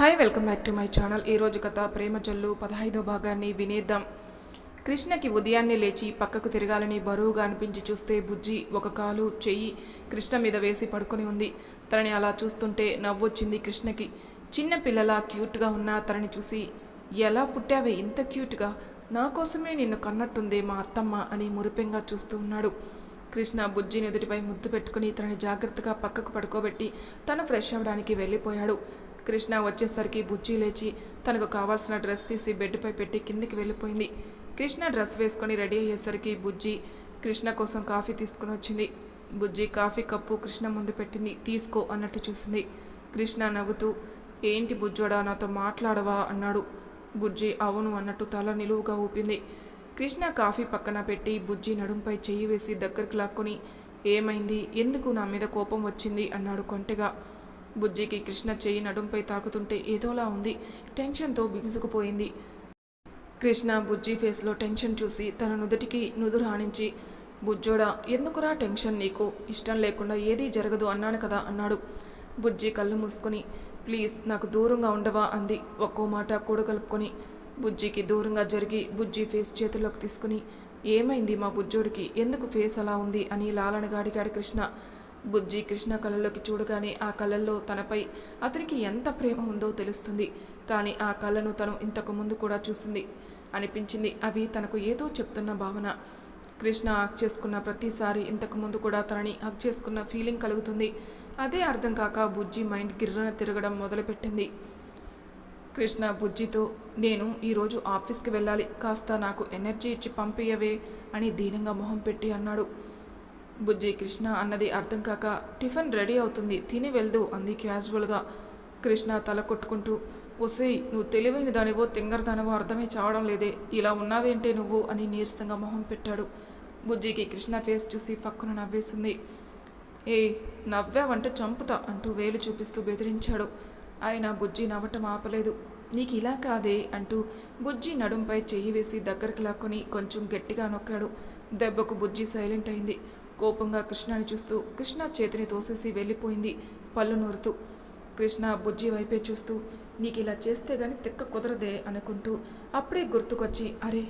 Hi welcome back to my channel. ఈరోజు కథ ప్రేమ జల్లు పదహైదో భాగాన్ని వినేద్దాం. కృష్ణకి ఉదయాన్నే లేచి పక్కకు తిరగాలని బరువుగా అనిపించి చూస్తే బుజ్జి ఒక కాలు చెయ్యి కృష్ణ మీద వేసి పడుకొని ఉంది. తనని అలా చూస్తుంటే నవ్వొచ్చింది కృష్ణకి. చిన్న పిల్లలా క్యూట్గా ఉన్న తనని చూసి ఎలా పుట్టావే ఇంత క్యూట్గా? నా కోసమే నిన్ను కన్నట్టుంది మా అత్తమ్మ అని మురిపెంగా చూస్తూ ఉన్నాడు. కృష్ణ బుజ్జి నుదుటిపై ముద్దు పెట్టుకుని తనని జాగ్రత్తగా పక్కకు పడుకోబెట్టి తను ఫ్రెష్ అవ్వడానికి వెళ్ళిపోయాడు. కృష్ణ వచ్చేసరికి బుజ్జి లేచి తనకు కావాల్సిన డ్రెస్ తీసి బెడ్పై పెట్టి కిందికి వెళ్ళిపోయింది. కృష్ణ డ్రెస్ వేసుకొని రెడీ అయ్యేసరికి బుజ్జి కృష్ణ కోసం కాఫీ తీసుకుని వచ్చింది. బుజ్జి కాఫీ కప్పు కృష్ణ ముందు పెట్టింది. తీసుకో అన్నట్టు చూసింది. కృష్ణ నవ్వుతూ ఏంటి బుజ్జోడా నాతో మాట్లాడవా? అన్నాడు. బుజ్జి అవును అన్నట్టు తల నిలువుగా ఊపింది. కృష్ణ కాఫీ పక్కన పెట్టి బుజ్జి నడుంపై చెయ్యి వేసి దగ్గరికి లాక్కొని ఏమైంది? ఎందుకు నా మీద కోపం వచ్చింది? అన్నాడు కొంటెగా. బుజ్జికి కృష్ణ చేయి నడుంపై తాకుతుంటే ఏదోలా ఉంది. టెన్షన్తో బిగుసుకుపోయింది. కృష్ణ బుజ్జి ఫేస్లో టెన్షన్ చూసి తన నుదుటికి నుదురు ఆనించి బుజ్జోడా ఎందుకురా టెన్షన్ నీకు? ఇష్టం లేకుండా ఏదీ జరగదు అన్నాను కదా అన్నాడు. బుజ్జి కళ్ళు మూసుకొని ప్లీజ్ నాకు దూరంగా ఉండవా అంది. ఒక్కో మాట కూడగలుపుకొని బుజ్జికి దూరంగా జరిగి బుజ్జి ఫేస్ చేతుల్లోకి తీసుకుని ఏమైంది మా బుజ్జోడికి? ఎందుకు ఫేస్ అలా ఉంది? అని లాలనగా అడిగాడు కృష్ణ. బుజ్జి కృష్ణ కళ్ళలోకి చూడగానే ఆ కళ్ళల్లో తనపై అతనికి ఎంత ప్రేమ ఉందో తెలుస్తుంది. కానీ ఆ కళ్ళను తను ఇంతకు ముందు కూడా చూసింది. అనిపించింది అవి తనకు ఏదో చెప్తున్న భావన. కృష్ణ హక్ చేసుకున్న ప్రతిసారి ఇంతకు ముందు కూడా తనని హక్ చేసుకున్న ఫీలింగ్ కలుగుతుంది. అదే అర్థం కాక బుజ్జి మైండ్ గిర్రన తిరగడం మొదలుపెట్టింది. కృష్ణ బుజ్జితో నేను ఈరోజు ఆఫీస్కి వెళ్ళాలి. కాస్త నాకు ఎనర్జీ ఇచ్చి పంపియవే అని దీనంగా మొహం పెట్టి అన్నాడు. బుజ్జి కృష్ణ అన్నది అర్థం కాక టిఫిన్ రెడీ అవుతుంది తిని వెళ్దు అంది క్యాజువల్గా. కృష్ణ తల కొట్టుకుంటూ ఒసేయ్ నువ్వు తెలివైన దానివో తింగరదానివో అర్థమే చావడం లేదే ఇలా ఉన్నావేంటే నువ్వు? అని నీరసంగా మొహం పెట్టాడు. బుజ్జికి కృష్ణ ఫేస్ చూసి ఫక్కున నవ్వేసింది. ఏ నవ్వావంటే చంపుతా అంటూ వేలు చూపిస్తూ బెదిరించాడు. ఆయన బుజ్జి నవ్వటం ఆపలేదు. నీకు ఇలా కాదే అంటూ బుజ్జి నడుంపై చెయ్యి వేసి దగ్గరికి లాక్కొని కొంచెం గట్టిగా నొక్కాడు. దెబ్బకు బుజ్జి సైలెంట్ అయింది. కోపంగా కృష్ణని చూస్తూ కృష్ణ చేతిని తోసేసి వెళ్ళిపోయింది పళ్ళు నూరుతూ. కృష్ణ బుజ్జి వైపే చూస్తూ నీకు ఇలా చేస్తే గాని తిక్క కుదరదే అనుకుంటూ అప్పుడే గుర్తుకొచ్చి అరే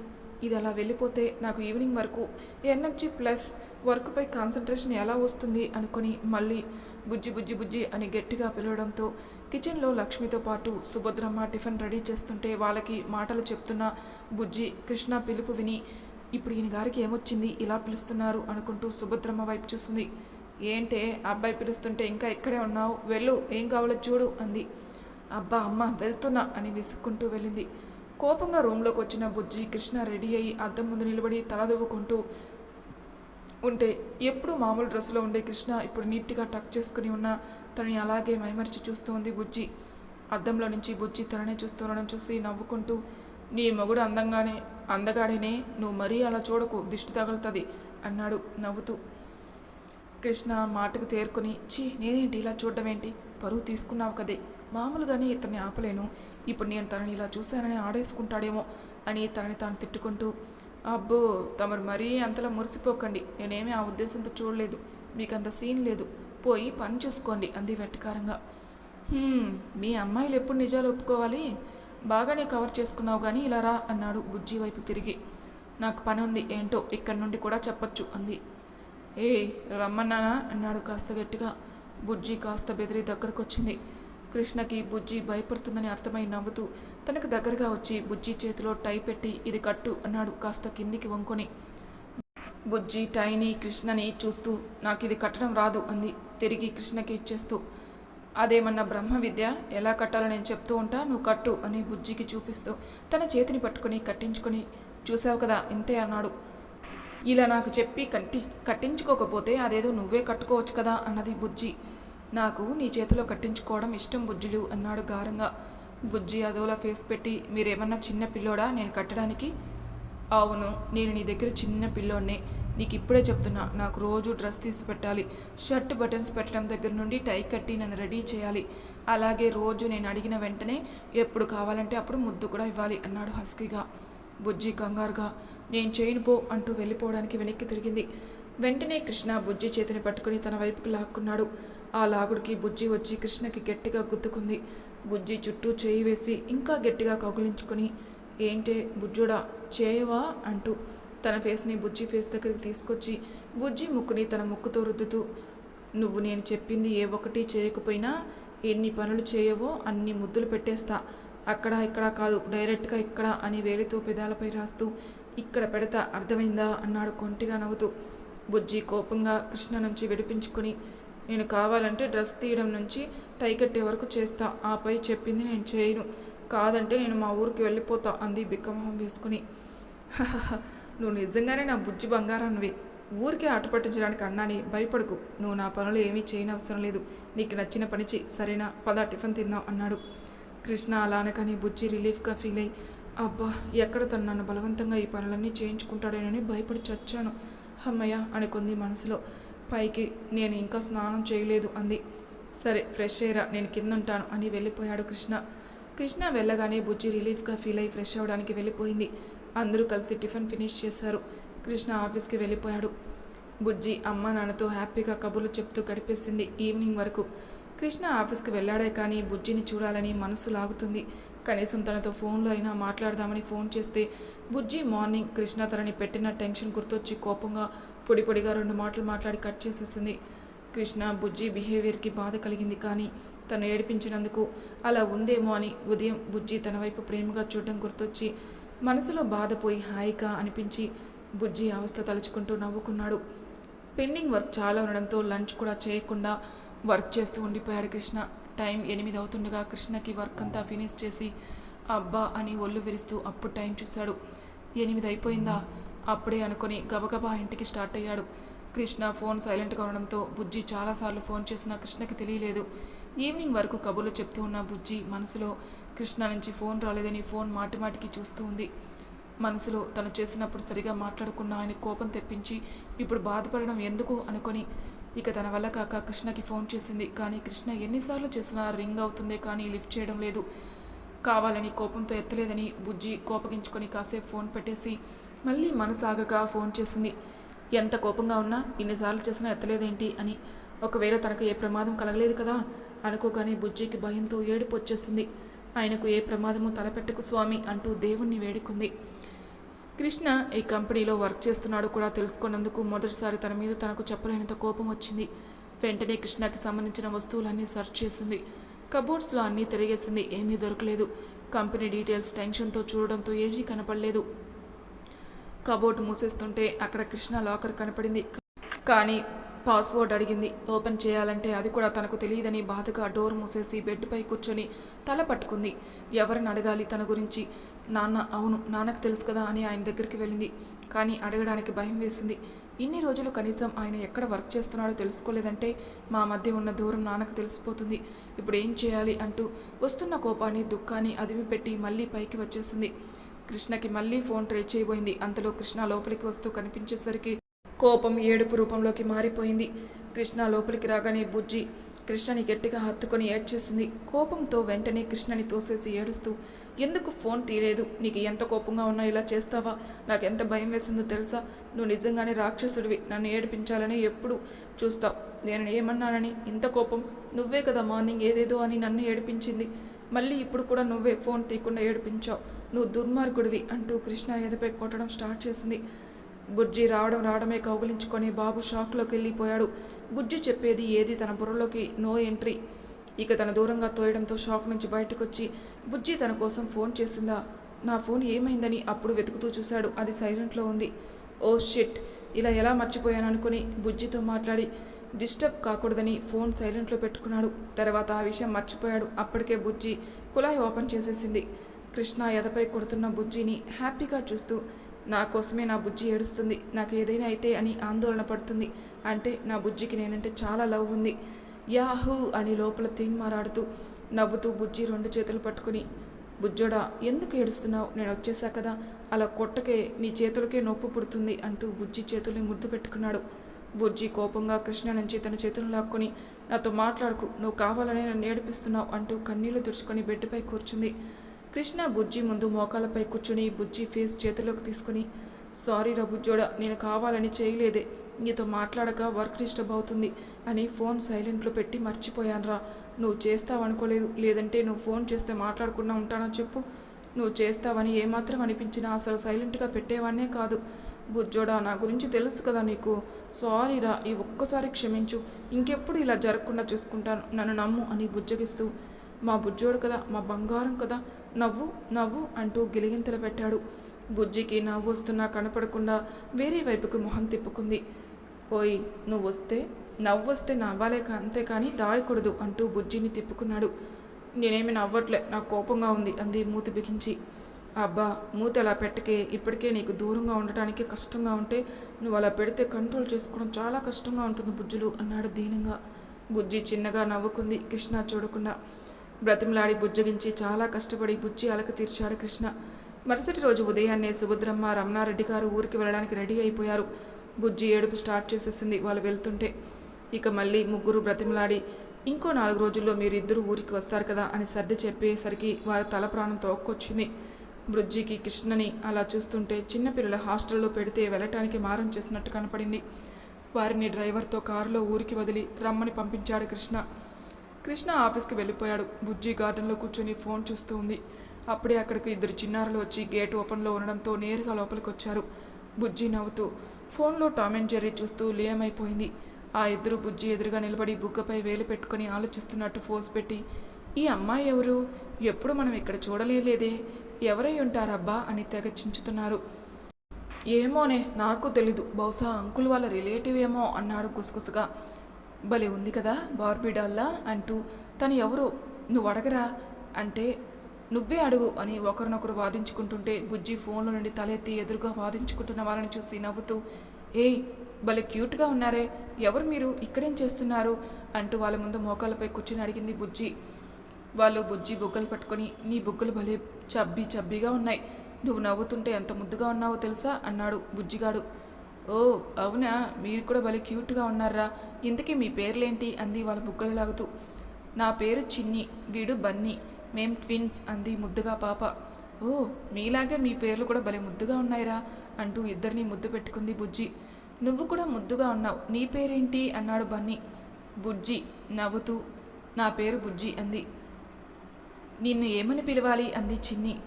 ఇది అలా వెళ్ళిపోతే నాకు ఈవినింగ్ వరకు ఎనర్జీ ప్లస్ వర్క్పై కాన్సన్ట్రేషన్ ఎలా వస్తుంది అనుకొని మళ్ళీ బుజ్జి బుజ్జి బుజ్జి అని గట్టిగా పిలవడంతో కిచెన్లో లక్ష్మితో పాటు సుభద్రమ్మ టిఫిన్ రెడీ చేస్తుంటే వాళ్ళకి మాటలు చెప్తున్న బుజ్జి కృష్ణ పిలుపు విని ఇప్పుడు ఈయన గారికి ఏమొచ్చింది? ఇలా పిలుస్తున్నారు అనుకుంటూ సుభద్రమ్మ వైపు చూసింది. ఏంటే? అబ్బాయి పిలుస్తుంటే ఇంకా ఇక్కడే ఉన్నావు. వెళ్ళు. ఏం కావాలో చూడు అంది. అబ్బా అమ్మ వెళ్తున్నా అని విసుక్కుంటూ వెళ్ళింది. కోపంగా రూమ్లోకి వచ్చిన బుజ్జి కృష్ణ రెడీ అయ్యి అద్దం ముందు నిలబడి తలదువ్వుకుంటూ ఉంటే ఎప్పుడు మామూలు డ్రెస్సులో ఉండే కృష్ణ ఇప్పుడు నీట్గా టక్ చేసుకుని ఉన్న తనని అలాగే మైమరిచి చూస్తూ ఉంది బుజ్జి. అద్దంలో నుంచి బుజ్జి తననే చూస్తుండడం చూసి నవ్వుకుంటూ నీ మొగుడు అందంగానే అందగాడినే నువ్వు మరీ అలా చూడకు దిష్టి తగులుతుంది అన్నాడు నవ్వుతూ. కృష్ణ మాటకు తేరుకొని చీ నేనేంటి ఇలా చూడడం ఏంటి పరువు తీసుకున్నావు కదే. మామూలుగానే ఇతన్ని ఆపలేను. ఇప్పుడు నేను తనని ఇలా చూశానని ఆడేసుకుంటాడేమో అని తనని తాను తిట్టుకుంటూ అబ్బో తమరు మరీ అంతలా మురిసిపోకండి. నేనేమీ ఆ ఉద్దేశంతో చూడలేదు. మీకు అంత సీన్ లేదు. పోయి పని చూసుకోండి అంది వెట్టకారంగా మీ అమ్మాయిలు ఎప్పుడు నిజాలు ఒప్పుకోవాలి? బాగానే కవర్ చేసుకున్నావు కానీ ఇలా రా అన్నాడు బుజ్జి వైపు తిరిగి. నాకు పని ఉంది ఏంటో ఇక్కడి నుండి కూడా చెప్పొచ్చు అంది. ఏ రమ్మన్నానా? అన్నాడు కాస్త గట్టిగా. బుజ్జి కాస్త బెదిరి దగ్గరకొచ్చింది. కృష్ణకి బుజ్జి భయపడుతుందని అర్థమై నవ్వుతూ తనకు దగ్గరగా వచ్చి బుజ్జి చేతిలో టై పెట్టి ఇది కట్టు అన్నాడు కాస్త కిందికి వంకొని. బుజ్జి టైని కృష్ణని చూస్తూ నాకు ఇది కట్టడం రాదు అంది. తిరిగి కృష్ణకి ఇచ్చేస్తూ అదేమన్నా బ్రహ్మ విద్య? ఎలా కట్టాలో నేను చెప్తూ ఉంటా? నువ్వు కట్టు అని బుజ్జికి చూపిస్తూ తన చేతిని పట్టుకొని కట్టించుకొని చూసావు కదా ఇంతే అన్నాడు. ఇలా నాకు చెప్పి కట్టి కట్టించుకోకపోతే అదేదో నువ్వే కట్టుకోవచ్చు కదా అన్నది బుజ్జి. నాకు నీ చేతిలో కట్టించుకోవడం ఇష్టం బుజ్జులు అన్నాడు గారంగా. బుజ్జి అదోలా ఫేస్ పెట్టి మీరేమన్నా చిన్న పిల్లోడా నేను కట్టడానికి? అవును నేను నీ దగ్గర చిన్న పిల్లోనే నీకు ఇప్పుడే చెప్తున్నా నాకు రోజు డ్రెస్ తీసి పెట్టాలి. షర్ట్ బటన్స్ పెట్టడం దగ్గర నుండి టై కట్టి నన్ను రెడీ చేయాలి. అలాగే రోజు నేను అడిగిన వెంటనే ఎప్పుడు కావాలంటే అప్పుడు ముద్దు కూడా ఇవ్వాలి అన్నాడు హస్కీగా. బుజ్జి కంగారుగా నేను చేయను పో అంటూ వెళ్ళిపోవడానికి వెనక్కి తిరిగింది. వెంటనే కృష్ణ బుజ్జి చేతిని పట్టుకుని తన వైపుకి లాక్కున్నాడు. ఆ లాగుడికి బుజ్జి వచ్చి కృష్ణకి గట్టిగా గుద్దుకుంది. బుజ్జి చుట్టూ చేయి వేసి ఇంకా గట్టిగా కౌగిలించుకొని ఏంటే బుజ్జుడా చేయవా? అంటూ తన ఫేస్ని బుజ్జి ఫేస్ దగ్గరికి తీసుకొచ్చి బుజ్జి ముక్కుని తన ముక్కుతో రుద్దుతూ నువ్వు నేను చెప్పింది ఏ ఒక్కటి చేయకపోయినా ఎన్ని పనులు చేయవో అన్ని ముద్దులు పెట్టేస్తా. అక్కడ ఇక్కడ కాదు డైరెక్ట్గా ఇక్కడ అని వేలితో పెదాలపై రాస్తూ ఇక్కడ పెడతా అర్థమైందా? అన్నాడు కొంటిగా నవ్వుతూ. బుజ్జి కోపంగా కృష్ణ నుంచి విడిపించుకుని నేను కావాలంటే డ్రెస్ తీయడం నుంచి టై కట్టే వరకు చేస్తా. ఆపై చెప్పింది నేను చేయను. కాదంటే నేను మా ఊరికి వెళ్ళిపోతా అంది బిక్కమొహం వేసుకుని. నువ్వు నిజంగానే నా బుజ్జి బంగారానివి. ఊరికే ఆట పట్టించడానికి అన్నాని భయపడకు. నువ్వు నా పనులు ఏమీ చేయనవసరం లేదు. నీకు నచ్చిన పని చెయ్యి సరేనా? పద టిఫిన్ తిందాం అన్నాడు. కృష్ణ అలానకని బుజ్జి రిలీఫ్గా ఫీల్ అయ్యి అబ్బా ఎక్కడ తను నన్ను బలవంతంగా ఈ పనులన్నీ చేయించుకుంటాడేనని భయపడి చచ్చాను. అమ్మయ్య అనుకుంది మనసులో. పైకి నేను ఇంకా స్నానం చేయలేదు అంది. సరే ఫ్రెష్ అయ్యరా నేను కింద ఉంటాను అని వెళ్ళిపోయాడు కృష్ణ. కృష్ణ వెళ్ళగానే బుజ్జి రిలీఫ్గా ఫీల్ అయ్యి ఫ్రెష్ అవ్వడానికి వెళ్ళిపోయింది. అందరూ కలిసి టిఫిన్ ఫినిష్ చేశారు. కృష్ణ ఆఫీస్కి వెళ్ళిపోయాడు. బుజ్జి అమ్మ నాన్నతో హ్యాపీగా కబుర్లు చెప్తూ గడిపేసింది ఈవినింగ్ వరకు. కృష్ణ ఆఫీస్కి వెళ్ళాడే కానీ బుజ్జిని చూడాలని మనసు లాగుతుంది. కనీసం తనతో ఫోన్లో అయినా మాట్లాడదామని ఫోన్ చేస్తే బుజ్జి మార్నింగ్ కృష్ణ తనని పెట్టిన టెన్షన్ గుర్తొచ్చి కోపంగా పొడి పొడిగా రెండు మాటలు మాట్లాడి కట్ చేసేసింది. కృష్ణ బుజ్జి బిహేవియర్కి బాధ కలిగింది కానీ తను ఏడిపించినందుకు అలా ఉందేమో అని ఉదయం బుజ్జి తన వైపు ప్రేమగా చూడటం గుర్తొచ్చి మనసులో బాధపోయి హాయిగా అనిపించి బుజ్జి అవస్థ తలుచుకుంటూ నవ్వుకున్నాడు. పెండింగ్ వర్క్ చాలా ఉండడంతో లంచ్ కూడా చేయకుండా వర్క్ చేస్తూ ఉండిపోయాడు కృష్ణ. టైం ఎనిమిది అవుతుండగా కృష్ణకి వర్క్ అంతా ఫినిష్ చేసి అబ్బా అని ఒళ్ళు విరుస్తూ అప్పుడు టైం చూశాడు. ఎనిమిది అయిపోయిందా? అప్పుడే అనుకొని గబగబా ఇంటికి స్టార్ట్ అయ్యాడు. కృష్ణ ఫోన్ సైలెంట్గా ఉండడంతో బుజ్జి చాలాసార్లు ఫోన్ చేసినా కృష్ణకి తెలియలేదు. ఈవినింగ్ వరకు కబుర్లు చెప్తూ ఉన్న బుజ్జి మనసులో కృష్ణ నుంచి ఫోన్ రాలేదని ఫోన్ మాటిమాటికి చూస్తూ ఉంది. మనసులో తను చేసినప్పుడు సరిగా మాట్లాడుకున్న ఆయన కోపం తెప్పించి ఇప్పుడు బాధపడడం ఎందుకు అనుకొని ఇక తన వల్ల కాక కృష్ణకి ఫోన్ చేసింది. కానీ కృష్ణ ఎన్నిసార్లు చేసినా రింగ్ అవుతుందే కానీ లిఫ్ట్ చేయడం లేదు. కావాలని కోపంతో ఎత్తలేదని బుజ్జి కోపగించుకొని కాసేపు ఫోన్ పెట్టేసి మళ్ళీ మనసాగక ఫోన్ చేసింది. ఎంత కోపంగా ఉన్నా ఇన్నిసార్లు చేసినా ఎత్తలేదేంటి అని. ఒకవేళ తనకు ఏ ప్రమాదం కలగలేదు కదా అనుకోగానే బుజ్జికి భయంతో ఏడుపు వచ్చేసింది. ఆయనకు ఏ ప్రమాదము తలపెట్టకు స్వామి అంటూ దేవుణ్ణి వేడుకుంది. కృష్ణ ఈ కంపెనీలో వర్క్ చేస్తున్నాడు కూడా తెలుసుకున్నందుకు మొదటిసారి తన మీద తనకు చెప్పలేనంత కోపం వచ్చింది. వెంటనే కృష్ణకి సంబంధించిన వస్తువులన్నీ సెర్చ్ చేసింది. కబోర్డ్స్లో అన్నీ తిరిగేసింది. ఏమీ దొరకలేదు. కంపెనీ డీటెయిల్స్ టెన్షన్తో చూడడంతో ఏమీ కనపడలేదు. కబోర్డ్ మూసేస్తుంటే అక్కడ కృష్ణ లాకర్ కనపడింది. కానీ పాస్వర్డ్ అడిగింది. ఓపెన్ చేయాలంటే అది కూడా తనకు తెలియదని బాధగా డోర్ మూసేసి బెడ్పై కూర్చొని తల పట్టుకుంది. ఎవరిని అడగాలి తన గురించి? నాన్న అవును నాన్నకు తెలుసు కదా అని ఆయన దగ్గరికి వెళ్ళింది. కానీ అడగడానికి భయం వేసింది. ఇన్ని రోజులు కనీసం ఆయన ఎక్కడ వర్క్ చేస్తున్నాడో తెలుసుకోలేదంటే మా మధ్య ఉన్న దూరం నాన్నకు తెలిసిపోతుంది. ఇప్పుడు ఏం చేయాలి అంటూ వస్తున్న కోపాన్ని దుఃఖాన్ని అదిమిపెట్టి మళ్ళీ పైకి వచ్చేసింది. కృష్ణకి మళ్ళీ ఫోన్ ట్రై చేయబోయింది. అంతలో కృష్ణ లోపలికి వస్తూ కనిపించేసరికి కోపం ఏడుపు రూపంలోకి మారిపోయింది. కృష్ణ లోపలికి రాగానే బుజ్జి కృష్ణని గట్టిగా హత్తుకొని ఏడ్చేసింది. కోపంతో వెంటనే కృష్ణని తోసేసి ఏడుస్తూ ఎందుకు ఫోన్ తీయలేదు? నీకు ఎంత కోపంగా ఉన్నా ఇలా చేస్తావా? నాకు ఎంత భయం వేసిందో తెలుసా? నువ్వు నిజంగానే రాక్షసుడివి. నన్ను ఏడిపించాలని ఎప్పుడు చూస్తావు. నేను ఏమన్నానని? ఇంత కోపం నువ్వే కదా మార్నింగ్ ఏదేదో అని నన్ను ఏడిపించింది. మళ్ళీ ఇప్పుడు కూడా నువ్వే ఫోన్ తీయకుండా ఏడిపించావు. నువ్వు దుర్మార్గుడివి అంటూ కృష్ణ ఎదపై కొట్టడం స్టార్ట్ చేసింది. బుజ్జి రావడం రావడమే కౌగిలించుకొని బాబు షాక్లోకి వెళ్ళిపోయాడు. బుజ్జి చెప్పేది ఏది తన బుర్రలోకి? No entry. ఇక తన దూరంగా తోయడంతో షాక్ నుంచి బయటకొచ్చి బుజ్జి తన కోసం ఫోన్ చేసిందా? నా ఫోన్ ఏమైందని అప్పుడు వెతుకుతూ చూశాడు. అది సైలెంట్లో ఉంది. Oh shit. ఇలా ఎలా మర్చిపోయాను అనుకుని బుజ్జితో మాట్లాడి డిస్టర్బ్ కాకూడదని ఫోన్ సైలెంట్లో పెట్టుకున్నాడు. తర్వాత ఆ విషయం మర్చిపోయాడు. అప్పటికే బుజ్జి కుళాయి ఓపెన్ చేసేసింది. కృష్ణ ఎదపై కొడుతున్న బుజ్జిని హ్యాపీగా చూస్తూ నా కోసమే నా బుజ్జి ఏడుస్తుంది. నాకు ఏదైనా అయితే అని ఆందోళన పడుతుంది. అంటే నా బుజ్జికి నేనంటే చాలా లవ్ ఉంది. యాహూ అని లోపల తీన్మారాడుతూ నవ్వుతూ బుజ్జి రెండు చేతులు పట్టుకుని బుజ్జోడా ఎందుకు ఏడుస్తున్నావు? నేను వచ్చేసా కదా. అలా కొట్టకే నీ చేతులకే నొప్పి పుడుతుంది అంటూ బుజ్జి చేతుల్ని ముద్దు పెట్టుకున్నాడు. బుజ్జి కోపంగా కృష్ణ నుంచి తన చేతులు లాక్కొని నాతో మాట్లాడుకు. నువ్వు కావాలని నన్ను ఏడిపిస్తున్నావు అంటూ కన్నీళ్ళు తుడుచుకొని బెడ్పై కూర్చుంది. కృష్ణ బుజ్జి ముందు మోకాలపై కూర్చుని బుజ్జి ఫేస్ చేతిలోకి తీసుకుని సారీ రా బుజ్జోడా నేను కావాలని చేయలేదే. నీతో మాట్లాడక వర్క్ డిస్టర్బ్ అవుతుంది అని ఫోన్ సైలెంట్లో పెట్టి మర్చిపోయానురా నువ్వు చేస్తావనుకోలేదు లేదంటే నువ్వు ఫోన్ చేస్తే మాట్లాడకుండా ఉంటానో చెప్పు. నువ్వు చేస్తావని ఏమాత్రం అనిపించినా అసలు సైలెంట్గా పెట్టేవాన్నే కాదు. బుజ్జోడా నా గురించి తెలుసు కదా నీకు. సారీరా ఈ ఒక్కసారి క్షమించు. ఇంకెప్పుడు ఇలా జరగకుండా చూసుకుంటాను. నన్ను నమ్ము అని బుజ్జగిస్తూ మా బుజ్జోడు కదా మా బంగారం కదా. నవ్వు నవ్వు అంటూ గిలిగింతలు పెట్టాడు. బుజ్జికి నవ్వు వస్తున్నా కనపడకుండా వేరే వైపుకు మొహం తిప్పుకుంది. ఓయ్ నువ్వు వస్తే నవ్వు వస్తే నవ్వాలే కా- అంతే కానీ దాయకూడదు అంటూ బుజ్జిని తిప్పుకున్నాడు. నేనేమి నవ్వట్లే నాకు కోపంగా ఉంది అంది మూతి బిగించి. అబ్బా మూత అలా పెట్టకే ఇప్పటికే నీకు దూరంగా ఉండటానికి కష్టంగా ఉంటే నువ్వు అలా పెడితే కంట్రోల్ చేసుకోవడం చాలా కష్టంగా ఉంటుంది బుజ్జులు అన్నాడు దీనంగా. బుజ్జి చిన్నగా నవ్వుకుంది కృష్ణ చూడకుండా. బ్రతిమలాడి బుజ్జగించి చాలా కష్టపడి బుజ్జి అలక తీర్చాడు కృష్ణ. మరుసటి రోజు ఉదయాన్నే సుభద్రమ్మ రమణారెడ్డి గారు ఊరికి వెళ్ళడానికి రెడీ అయిపోయారు. బుజ్జి ఏడుపు స్టార్ట్ చేసేసింది వాళ్ళు వెళ్తుంటే. ఇక మళ్ళీ ముగ్గురు బ్రతిమలాడి ఇంకో నాలుగు రోజుల్లో మీరు ఇద్దరు ఊరికి వస్తారు కదా అని సర్ది చెప్పేసరికి వారి తల ప్రాణం తోక్కొచ్చింది. బుజ్జికి కృష్ణని అలా చూస్తుంటే చిన్నపిల్లల హాస్టల్లో పెడితే వెళ్ళటానికి మారం చేసినట్టు కనపడింది. వారిని డ్రైవర్తో కారులో ఊరికి వదిలి రమ్మని పంపించాడు కృష్ణ. కృష్ణ ఆఫీస్కి వెళ్ళిపోయాడు. బుజ్జి గార్డెన్లో కూర్చొని ఫోన్ చూస్తూ ఉంది. అప్పుడే అక్కడికి ఇద్దరు చిన్నారులు వచ్చి గేట్ ఓపెన్లో ఉండడంతో నేరుగా లోపలికి వచ్చారు బుజ్జి నవ్వుతూ ఫోన్లో టామ్ అండ్ జెర్రీ చూస్తూ లీనమైపోయింది. ఆ ఇద్దరు బుజ్జి ఎదురుగా నిలబడి బుగ్గపై వేలు పెట్టుకొని ఆలోచిస్తున్నట్టు ఫోజ్ పెట్టి ఈ అమ్మాయి ఎవరు? ఎప్పుడు మనం ఇక్కడ చూడలేదే ఎవరై ఉంటారబ్బా? అని తెగ చించుతున్నారు. ఏమోనే నాకు తెలీదు. బహుశా అంకుల్ వాళ్ళ రిలేటివ్ ఏమో అన్నాడు గుసగుసగా భలే ఉంది కదా బార్బీడాల్లా అంటూ తను ఎవరో నువ్వు అడగరా? అంటే నువ్వే అడుగు అని ఒకరినొకరు వాదించుకుంటుంటే బుజ్జి ఫోన్లో నుండి తలెత్తి ఎదురుగా వాదించుకుంటున్న వాళ్ళని చూసి నవ్వుతూ ఏయ్ భలే క్యూట్గా ఉన్నారే ఎవరు మీరు? ఇక్కడేం చేస్తున్నారు? అంటూ వాళ్ళ ముందు మోకాళ్ళపై కూర్చుని అడిగింది బుజ్జి. వాళ్ళు బుజ్జి బుగ్గలు పట్టుకొని నీ బుగ్గలు భలే చబ్బీ చబ్బీగా ఉన్నాయి. నువ్వు నవ్వుతుంటే ఎంత ముద్దుగా ఉన్నావో తెలుసా? అన్నాడు బుజ్జిగాడు. ఓ అవునా? మీరు కూడా భలే క్యూట్గా ఉన్నారా ఇంతకీ మీ పేర్లేంటి? అంది వాళ్ళ బుగ్గలు లాగుతూ నా పేరు చిన్ని వీడు బన్నీ. మేం ట్విన్స్ అంది ముద్దుగా పాప. ఓ మీలాగే మీ పేర్లు కూడా భలే ముద్దుగా ఉన్నాయిరా అంటూ ఇద్దరిని ముద్దు పెట్టుకుంది బుజ్జి. నువ్వు కూడా ముద్దుగా ఉన్నావు. నీ పేరేంటి? అన్నాడు బన్నీ. బుజ్జి నవ్వుతూ. నా పేరు బుజ్జి అంది. నిన్ను ఏమని పిలవాలి? అంది చిన్ని.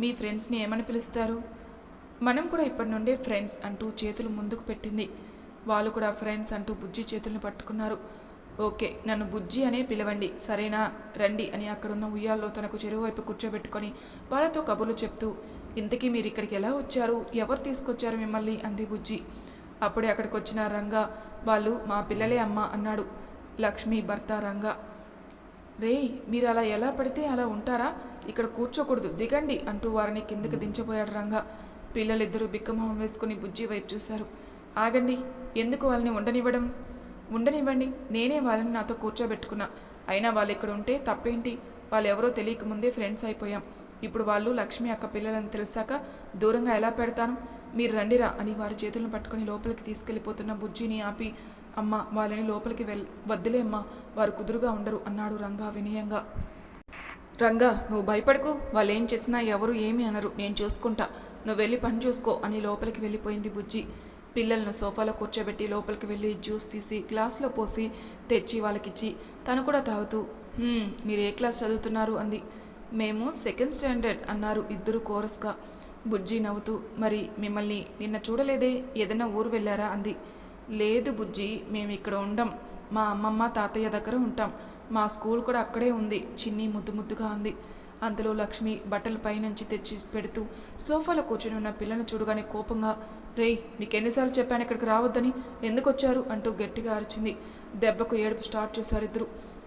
మీ ఫ్రెండ్స్ని ఏమని పిలుస్తారు? మనం కూడా ఇప్పటి నుండే ఫ్రెండ్స్ అంటూ చేతులు ముందుకు పెట్టింది. వాళ్ళు కూడా ఫ్రెండ్స్ అంటూ బుజ్జి చేతులను పట్టుకున్నారు. ఓకే నన్ను బుజ్జి అనే పిలవండి. సరేనా? రండి అని అక్కడున్న ఉయ్యాల్లో తనకు చెరువువైపు కూర్చోబెట్టుకొని వాళ్ళతో కబుర్లు చెప్తూ ఇంతకీ మీరు ఇక్కడికి ఎలా వచ్చారు? ఎవరు తీసుకొచ్చారు మిమ్మల్ని? అంది బుజ్జి. అప్పుడే అక్కడికి వచ్చిన రంగా వాళ్ళు మా పిల్లలే అమ్మ అన్నాడు. లక్ష్మి భర్త రంగా. రేయ్ మీరు అలా ఎలా పడితే అలా ఉంటారా? ఇక్కడ కూర్చోకూడదు దిగండి అంటూ వారిని కిందకి దించబోయాడు రంగా. పిల్లలిద్దరూ బిక్కమొహం వేసుకుని బుజ్జి వైపు చూశారు. ఆగండి ఎందుకు వాళ్ళని ఉండనివ్వడం? ఉండనివ్వండి నేనే వాళ్ళని నాతో కూర్చోబెట్టుకున్నా. అయినా వాళ్ళు ఇక్కడ ఉంటే తప్పేంటి? వాళ్ళు ఎవరో తెలియక ముందే ఫ్రెండ్స్ అయిపోయాం. ఇప్పుడు వాళ్ళు లక్ష్మి అక్క పిల్లలని తెలిసాక దూరంగా ఎలా పెడతాను? మీరు రండిరా అని వారి చేతులను పట్టుకొని లోపలికి తీసుకెళ్ళిపోతున్న బుజ్జిని ఆపి అమ్మ వాళ్ళని లోపలికి వెల్ వద్దులే అమ్మా వారు కుదురుగా ఉండరు అన్నాడు రంగా వినయంగా. రంగా నువ్వు భయపడకు వాళ్ళు ఏం చేసినా ఎవరు ఏమి అనరు నేను చూసుకుంటా. నువ్వు వెళ్ళి పని చూసుకో అని లోపలికి వెళ్ళిపోయింది బుజ్జి. పిల్లలను సోఫాలో కూర్చోబెట్టి లోపలికి వెళ్ళి జ్యూస్ తీసి గ్లాస్లో పోసి తెచ్చి వాళ్ళకిచ్చి తను కూడా తాగుతూ మీరు ఏ క్లాస్ చదువుతున్నారు? అంది. మేము సెకండ్ స్టాండర్డ్ అన్నారు ఇద్దరు కోరస్గా. బుజ్జి నవ్వుతూ మరి మిమ్మల్ని నిన్న చూడలేదే? ఏదైనా ఊరు వెళ్ళారా? అంది. లేదు బుజ్జి మేము ఇక్కడ ఉండం. మా అమ్మమ్మ తాతయ్య దగ్గర ఉంటాం. మా స్కూల్ కూడా అక్కడే ఉంది చిన్ని ముద్దు ముద్దుగా అంది. అంతలో లక్ష్మి బట్టల పైనుంచి తెచ్చి పెడుతూ సోఫాలో కూర్చుని ఉన్న పిల్లను చూడగానే కోపంగా రేయ్ మీకు ఎన్నిసార్లు చెప్పాను ఇక్కడికి రావద్దని? ఎందుకు వచ్చారు అంటూ గట్టిగా అరిచింది. దెబ్బకు ఏడుపు స్టార్ట్ చేశారు ఇద్దరు.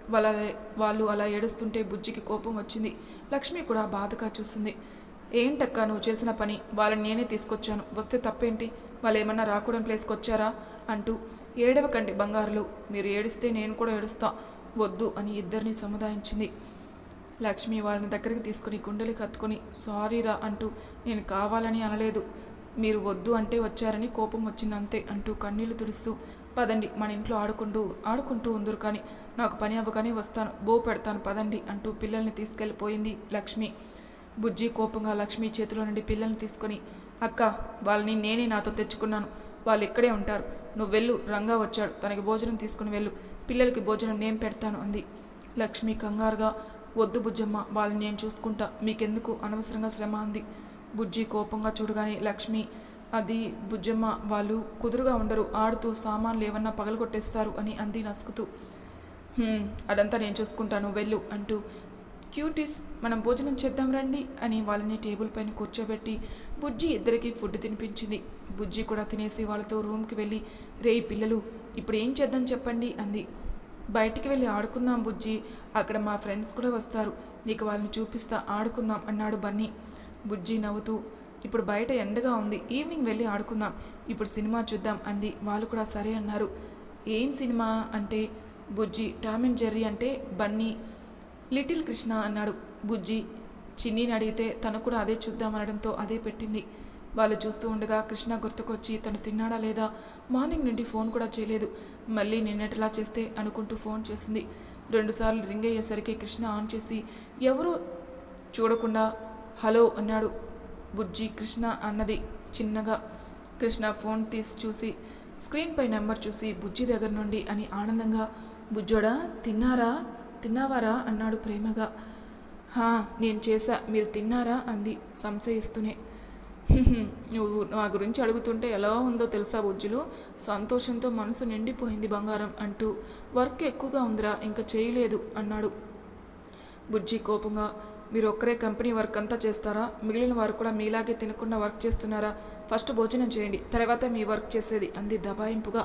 వాళ్ళ వాళ్ళు అలా ఏడుస్తుంటే బుజ్జికి కోపం వచ్చింది. లక్ష్మి కూడా బాధగా చూస్తుంది. ఏంటక్క నువ్వు చేసిన పని? వాళ్ళని నేనే తీసుకొచ్చాను. వస్తే తప్పేంటి? వాళ్ళు ఏమన్నా రాకూడని ప్లేస్కి వచ్చారా? అంటూ ఏడవకండి బంగారులు. మీరు ఏడిస్తే నేను కూడా ఏడుస్తా. వద్దు అని ఇద్దరిని సముదాయించింది. లక్ష్మి వాళ్ళని దగ్గరికి తీసుకుని గుండెలు కత్తుకొని సారీరా అంటూ నేను కావాలని అనలేదు. మీరు వద్దు అంటే వచ్చారని కోపం వచ్చింది అంతే అంటూ కన్నీళ్ళు తుడుస్తూ పదండి మన ఇంట్లో ఆడుకుంటూ ఆడుకుంటూ ఉందరు కానీ నాకు పని అవ్వగానే వస్తాను. బో పెడతాను పదండి అంటూ పిల్లల్ని తీసుకెళ్ళిపోయింది లక్ష్మి. బుజ్జి కోపంగా లక్ష్మి చేతిలో నుండి పిల్లల్ని తీసుకొని అక్క వాళ్ళని నేనే నాతో తెచ్చుకున్నాను. వాళ్ళు ఇక్కడే ఉంటారు. నువ్వు వెళ్ళు రంగా వచ్చాడు. తనకి భోజనం తీసుకుని వెళ్ళు. పిల్లలకి భోజనం నేను పెడతాను అంది. లక్ష్మి కంగారుగా వద్దు బుజ్జమ్మ వాళ్ళని నేను చూసుకుంటా. మీకెందుకు అనవసరంగా శ్రమ అంది. బుజ్జి కోపంగా చూడగానే లక్ష్మి అది బుజ్జమ్మ వాళ్ళు కుదురుగా ఉండరు. ఆడుతూ సామాన్లు ఏమన్నా పగలగొట్టేస్తారు అని అంది నసుకుతూ. అదంతా నేను చూసుకుంటాను వెళ్ళు అంటూ. క్యూటీస్ మనం భోజనం చేద్దాం రండి అని వాళ్ళని టేబుల్ పైన కూర్చోబెట్టి బుజ్జి ఇద్దరికి ఫుడ్ తినిపించింది. బుజ్జి కూడా తినేసి వాళ్ళతో రూమ్కి వెళ్ళి రేయ్ పిల్లలు ఇప్పుడు ఏం చేద్దాం చెప్పండి అంది. బయటికి వెళ్ళి ఆడుకుందాం బుజ్జి. అక్కడ మా ఫ్రెండ్స్ కూడా వస్తారు. నీకు వాళ్ళని చూపిస్తా ఆడుకుందాం అన్నాడు బన్నీ. బుజ్జి నవ్వుతూ ఇప్పుడు బయట ఎండగా ఉంది. ఈవినింగ్ వెళ్ళి ఆడుకుందాం. ఇప్పుడు సినిమా చూద్దాం అంది. వాళ్ళు కూడా సరే అన్నారు. ఏం సినిమా? అంటే బుజ్జి టామ్ అండ్ జెర్రీ అంటే బన్నీ లిటిల్ కృష్ణ అన్నాడు బుజ్జి. చిన్నీని అడిగితే తను కూడా అదే చూద్దామనడంతో అదే పెట్టింది. వాళ్ళు చూస్తూ ఉండగా కృష్ణ గుర్తుకొచ్చి తను తిన్నాడా లేదా? మార్నింగ్ నుండి ఫోన్ కూడా చేయలేదు. మళ్ళీ నిన్నటిలా చేస్తే అనుకుంటూ ఫోన్ చేసింది. రెండుసార్లు రింగ్ అయ్యేసరికి కృష్ణ ఆన్ చేసి ఎవరూ? చూడకుండా హలో అన్నాడు. బుజ్జి కృష్ణ అన్నది చిన్నగా. కృష్ణ ఫోన్ తీసి చూసి స్క్రీన్పై నెంబర్ చూసి బుజ్జి దగ్గర నుండి అని ఆనందంగా బుజ్జోడా తిన్నారా? తిన్నావారా? అన్నాడు ప్రేమగా. హా నేను చేశా. మీరు తిన్నారా? అంది సంశయిస్తూనే. నువ్వు నా గురించి అడుగుతుంటే ఎలా ఉందో తెలుసా బుజ్జులు? సంతోషంతో మనసు నిండిపోయింది బంగారం అంటూ. వర్క్ ఎక్కువగా ఉందిరా ఇంకా చేయలేదు అన్నాడు. బుజ్జి కోపంగా మీరు ఒక్కరే కంపెనీ వర్క్ అంతా చేస్తారా? మిగిలిన వారు కూడా మీలాగే తినకుండా వర్క్ చేస్తున్నారా? ఫస్ట్ భోజనం చేయండి తర్వాత మీ వర్క్ చేసేది అంది దబాయింపుగా.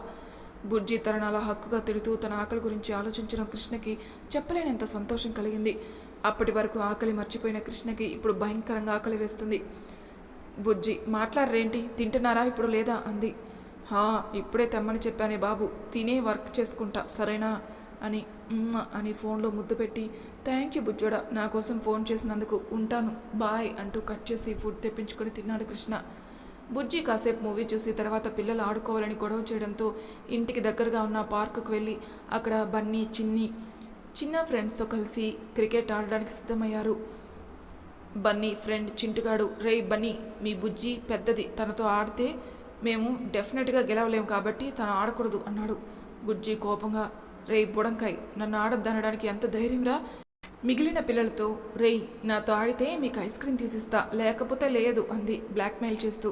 బుజ్జి తనను అలా హక్కుగా తిడుతూ తన ఆకలి గురించి ఆలోచించిన కృష్ణకి చెప్పలేనంత సంతోషం కలిగింది. అప్పటి వరకు ఆకలి మర్చిపోయిన కృష్ణకి ఇప్పుడు భయంకరంగా ఆకలి వేస్తుంది. బుజ్జి మాట్లాడరేంటి? తింటున్నారా? ఇప్పుడు లేదా? అంది. హా ఇప్పుడే తెమ్మని చెప్పానే బాబు. తినే వర్క్ చేసుకుంటా సరేనా? అని అని ఫోన్లో ముద్దు పెట్టి థ్యాంక్ యూ బుజ్జోడా నా కోసం ఫోన్ చేసినందుకు ఉంటాను. బాయ్ అంటూ కట్ చేసి ఫుడ్ తెప్పించుకొని తిన్నాడు కృష్ణ. బుజ్జి కాసేపు మూవీ చూసి తర్వాత పిల్లలు ఆడుకోవాలని గొడవ చేయడంతో ఇంటికి దగ్గరగా ఉన్న పార్కుకు వెళ్ళి అక్కడ బన్నీ చిన్ని చిన్న ఫ్రెండ్స్తో కలిసి క్రికెట్ ఆడడానికి సిద్ధమయ్యారు. బన్నీ ఫ్రెండ్ చింటుగాడు రేయ్ బన్నీ మీ బుజ్జి పెద్దది తనతో ఆడితే మేము డెఫినెట్గా గెలవలేము కాబట్టి తను ఆడకూడదు అన్నాడు బుజ్జి కోపంగా. రేయ్ బుడంకాయ్ నన్ను ఆడొద్దనడానికి ఎంత ధైర్యంరా మిగిలిన పిల్లలతో రేయ్ నాతో ఆడితే మీకు ఐస్ క్రీమ్ తీసిస్తా లేకపోతే లేదు అంది బ్లాక్మెయిల్ చేస్తూ.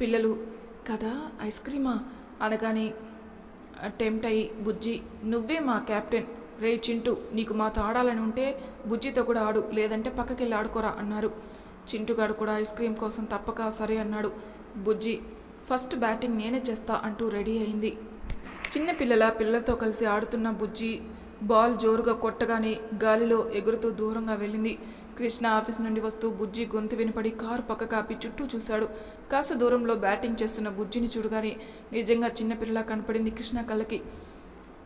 పిల్లలు కదా ఐస్ క్రీమా? అనగానే టెంప్ట్ అయ్యి బుజ్జి నువ్వే మా కెప్టెన్ రే చింటూ నీకు మాతో ఆడాలని ఉంటే బుజ్జితో కూడా ఆడు లేదంటే పక్కకెళ్ళి ఆడుకోరా అన్నారు. చింటుగాడు కూడా ఐస్ క్రీమ్ కోసం తప్పక సరే అన్నాడు. బుజ్జి ఫస్ట్ బ్యాటింగ్ నేనే చేస్తా అంటూ రెడీ అయింది. చిన్న పిల్లల పిల్లలతో కలిసి ఆడుతున్న బుజ్జి బాల్ జోరుగా కొట్టగానే గాలిలో ఎగురుతూ దూరంగా వెళ్ళింది. కృష్ణ ఆఫీస్ నుండి వస్తూ బుజ్జి గొంతు వినపడి కారు పక్క కాపి చుట్టూ చూశాడు. కాస్త దూరంలో బ్యాటింగ్ చేస్తున్న బుజ్జిని చూడగానే నిజంగా చిన్నపిల్లలా కనపడింది కృష్ణ కళ్ళకి.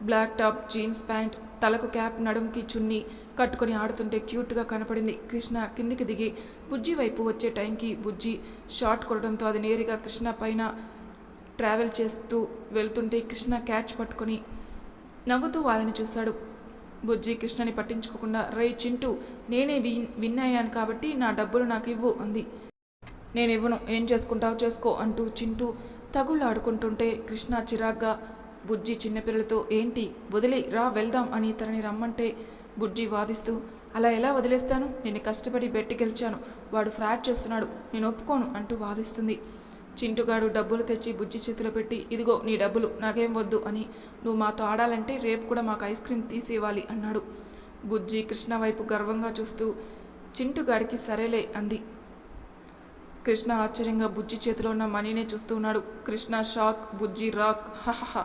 బ్లాక్ టాప్ జీన్స్ ప్యాంట్ తలకు క్యాప్ నడుముకి చున్ని కట్టుకొని ఆడుతుంటే క్యూట్గా కనపడింది. కృష్ణ కిందికి దిగి బుజ్జి వైపు వచ్చే టైంకి బుజ్జి షార్ట్ కొట్టడంతో అది నేరుగా కృష్ణ పైన ట్రావెల్ చేస్తూ వెళ్తుంటే కృష్ణ క్యాచ్ పట్టుకొని నవ్వుతూ వాళ్ళని చూశాడు. బుజ్జి కృష్ణని పట్టించుకోకుండా రై చింటూ నేనే విన్ విన్ అయ్యాను కాబట్టి నా డబ్బులు నాకు ఇవ్వు అంది. నేను ఇవ్వను ఏం చేసుకుంటావు చేసుకో అంటూ చింటూ తగుళ్ళు ఆడుకుంటుంటే కృష్ణ చిరాగ్గా బుజ్జి చిన్నపిల్లలతో ఏంటి? వదిలి రా వెళ్దాం అని తనని రమ్మంటే బుజ్జి వాదిస్తూ అలా ఎలా వదిలేస్తాను? నేను కష్టపడి బెట్టి గెలిచాను. వాడు ఫ్రాడ్ చేస్తున్నాడు. నేను ఒప్పుకోను అంటూ వాదిస్తుంది. చింటుగాడు డబ్బులు తెచ్చి బుజ్జి చేతిలో పెట్టి ఇదిగో నీ డబ్బులు నాకేం వద్దు అని నువ్వు మాతో ఆడాలంటే రేపు కూడా మాకు ఐస్ క్రీమ్ తీసి ఇవ్వాలి అన్నాడు. బుజ్జి కృష్ణ వైపు గర్వంగా చూస్తూ చింటుగాడికి సరేలే అంది. కృష్ణ ఆశ్చర్యంగా బుజ్జి చేతిలో ఉన్న మనీనే చూస్తూ ఉన్నాడు. కృష్ణ షాక్ బుజ్జి రాక్ హహహ.